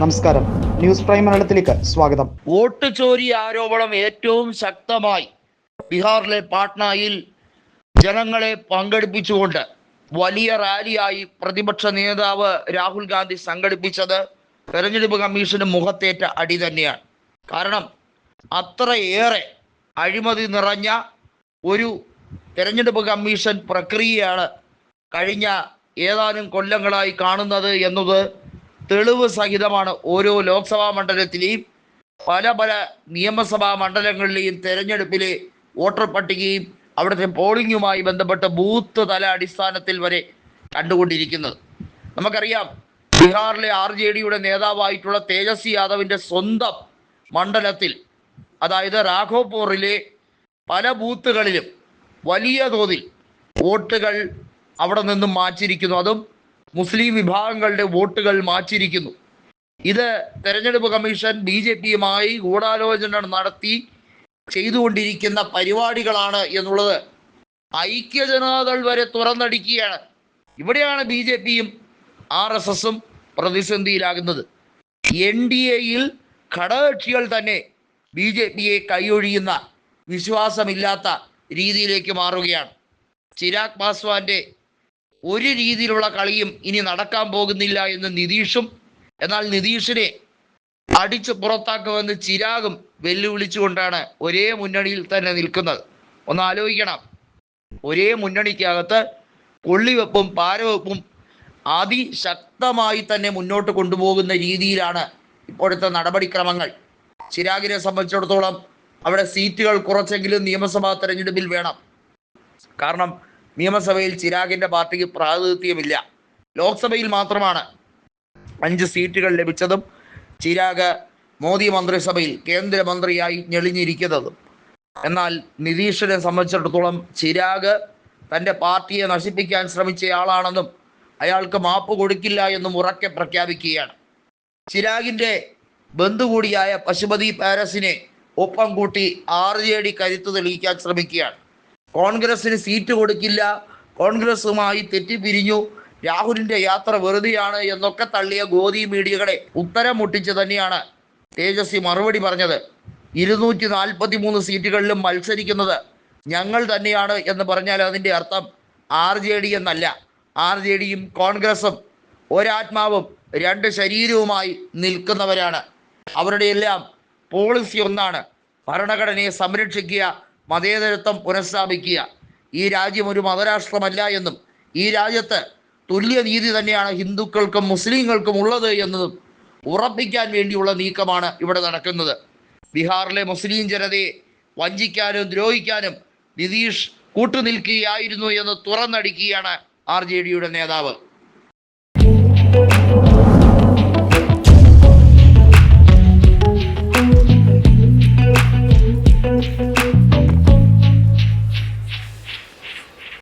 നമസ്കാരം. News prime മലയാളത്തിലേക്ക് സ്വാഗതം. വോട്ട് ചോരി ആരോപണം ഏറ്റവും ശക്തമായി ബീഹാറിലെ പാട്നയിൽ ജനങ്ങളെ പങ്കെടുപ്പിച്ചുകൊണ്ട് വലിയ റാലിയായി പ്രതിപക്ഷ നേതാവ് രാഹുൽ ഗാന്ധി സംഘടിപ്പിച്ചത് തെരഞ്ഞെടുപ്പ് കമ്മീഷന് മുഖത്തേറ്റ അടി തന്നെയാണ്. കാരണം അത്രയേറെ അഴിമതി നിറഞ്ഞ ഒരു തെരഞ്ഞെടുപ്പ് കമ്മീഷൻ പ്രക്രിയയാണ് കഴിഞ്ഞ ഏതാനും കൊല്ലങ്ങളായി കാണുന്നത് എന്നത് തെളിവ് സഹിതമാണ് ഓരോ ലോക്സഭാ മണ്ഡലത്തിലെയും പല പല നിയമസഭാ മണ്ഡലങ്ങളിലെയും തെരഞ്ഞെടുപ്പിലെ വോട്ടർ പട്ടികയും അവിടുത്തെ പോളിംഗുമായി ബന്ധപ്പെട്ട് ബൂത്ത് തല അടിസ്ഥാനത്തിൽ വരെ കണ്ടുകൊണ്ടിരിക്കുന്നത്. നമുക്കറിയാം ബീഹാറിലെ ആർ ജെ ഡിയുടെ നേതാവായിട്ടുള്ള തേജസ്വി യാദവിന്റെ സ്വന്തം മണ്ഡലത്തിൽ അതായത് രാഘോപൂറിലെ പല ബൂത്തുകളിലും വലിയ തോതിൽ വോട്ടുകൾ അവിടെ നിന്നും മാറ്റിയിരിക്കുന്നു. അതും മുസ്ലിം വിഭാഗങ്ങളുടെ വോട്ടുകൾ മാറ്റിയിരിക്കുന്നു. ഇത് തെരഞ്ഞെടുപ്പ് കമ്മീഷൻ ബി ജെ പിയുമായി ഗൂഢാലോചന നടത്തി ചെയ്തുകൊണ്ടിരിക്കുന്ന പരിപാടികളാണ് എന്നുള്ളത് ഐക്യ ജനതാദൾ വരെ തുറന്നടിക്കുകയാണ്. ഇവിടെയാണ് ബി ജെ പിയും ആർ എസ് എസും പ്രതിസന്ധിയിലാകുന്നത്. എൻ ഡി എയിൽ ഘടകകക്ഷികൾ തന്നെ ബി ജെ പിയെ കൈയൊഴിയുന്ന വിശ്വാസമില്ലാത്ത രീതിയിലേക്ക് മാറുകയാണ്. ചിരാഗ് പാസ്വാന്റെ ഒരു രീതിയിലുള്ള കളിയും ഇനി നടക്കാൻ പോകുന്നില്ല എന്ന് നിതീഷും എന്നാൽ നിതീഷിനെ അടിച്ചു പുറത്താക്കുമെന്ന് ചിരാഗും വെല്ലുവിളിച്ചുകൊണ്ടാണ് ഒരേ മുന്നണിയിൽ തന്നെ നിൽക്കുന്നത്. ഒന്ന് ആലോചിക്കണം. ഒരേ മുന്നണിക്കകത്ത് കൊള്ളിവെപ്പും പാരവെപ്പും അതിശക്തമായി തന്നെ മുന്നോട്ട് കൊണ്ടുപോകുന്ന രീതിയിലാണ് ഇപ്പോഴത്തെ നടപടിക്രമങ്ങൾ. ചിരാഗിനെ സംബന്ധിച്ചിടത്തോളം അവിടെ സീറ്റുകൾ കുറച്ചെങ്കിലും നിയമസഭാ തെരഞ്ഞെടുപ്പിൽ വേണം. കാരണം നിയമസഭയിൽ ചിരാഗിന്റെ പാർട്ടിക്ക് പ്രാതിനിധ്യമില്ല. ലോക്സഭയിൽ മാത്രമാണ് അഞ്ച് സീറ്റുകൾ ലഭിച്ചതും ചിരാഗ് മോദി മന്ത്രിസഭയിൽ കേന്ദ്രമന്ത്രിയായി ഞെളിഞ്ഞിരിക്കുന്നതും. എന്നാൽ നിതീഷിനെ സംബന്ധിച്ചിടത്തോളം ചിരാഗ് തന്റെ പാർട്ടിയെ നശിപ്പിക്കാൻ ശ്രമിച്ചയാളാണെന്നും അയാൾക്ക് മാപ്പ് കൊടുക്കില്ല എന്നും ഉറക്കെ പ്രഖ്യാപിക്കുകയാണ്. ചിരാഗിന്റെ ബന്ധു കൂടിയായ പശുപതി പാരസിനെ ഒപ്പം കൂട്ടി ആർ ജെ ഡി കരുത്ത് തെളിയിക്കാൻ ശ്രമിക്കുകയാണ്. കോൺഗ്രസിന് സീറ്റ് കൊടുക്കില്ല. കോൺഗ്രസുമായി തെറ്റിപ്പിരിഞ്ഞു. രാഹുലിന്റെ യാത്ര വെറുതെയാണ് എന്നൊക്കെ തള്ളിയ ഗോദി മീഡിയകളെ ഉത്തരം മുട്ടിച്ച് തന്നെയാണ് തേജസ്വി മറുപടി പറഞ്ഞത്. ഇരുന്നൂറ്റി നാൽപ്പത്തി മൂന്ന് സീറ്റുകളിലും മത്സരിക്കുന്നത് ഞങ്ങൾ തന്നെയാണ് എന്ന് പറഞ്ഞാൽ അതിന്റെ അർത്ഥം ആർ ജെ ഡി എന്നല്ല. ആർ ജെ ഡിയും കോൺഗ്രസും ഒരാത്മാവും രണ്ട് ശരീരവുമായി നിൽക്കുന്നവരാണ്. അവരുടെയെല്ലാം പോളിസി ഒന്നാണ് ഭരണഘടനയെ സംരക്ഷിക്കുക മതേതരത്വം പുനഃസ്ഥാപിക്കുക. ഈ രാജ്യം ഒരു മതരാഷ്ട്രമല്ല എന്നും ഈ രാജ്യത്ത് തുല്യനീതി തന്നെയാണ് ഹിന്ദുക്കൾക്കും മുസ്ലിങ്ങൾക്കും ഉള്ളത് എന്നതും ഉറപ്പിക്കാൻ വേണ്ടിയുള്ള നീക്കമാണ് ഇവിടെ നടക്കുന്നത്. ബീഹാറിലെ മുസ്ലിം ജനതയെ വഞ്ചിക്കാനും ദ്രോഹിക്കാനും നിതീഷ് കൂട്ടുനിൽക്കുകയായിരുന്നു എന്ന് തുറന്നടിക്കുകയാണ് ആർ ജെ ഡിയുടെ നേതാവ്.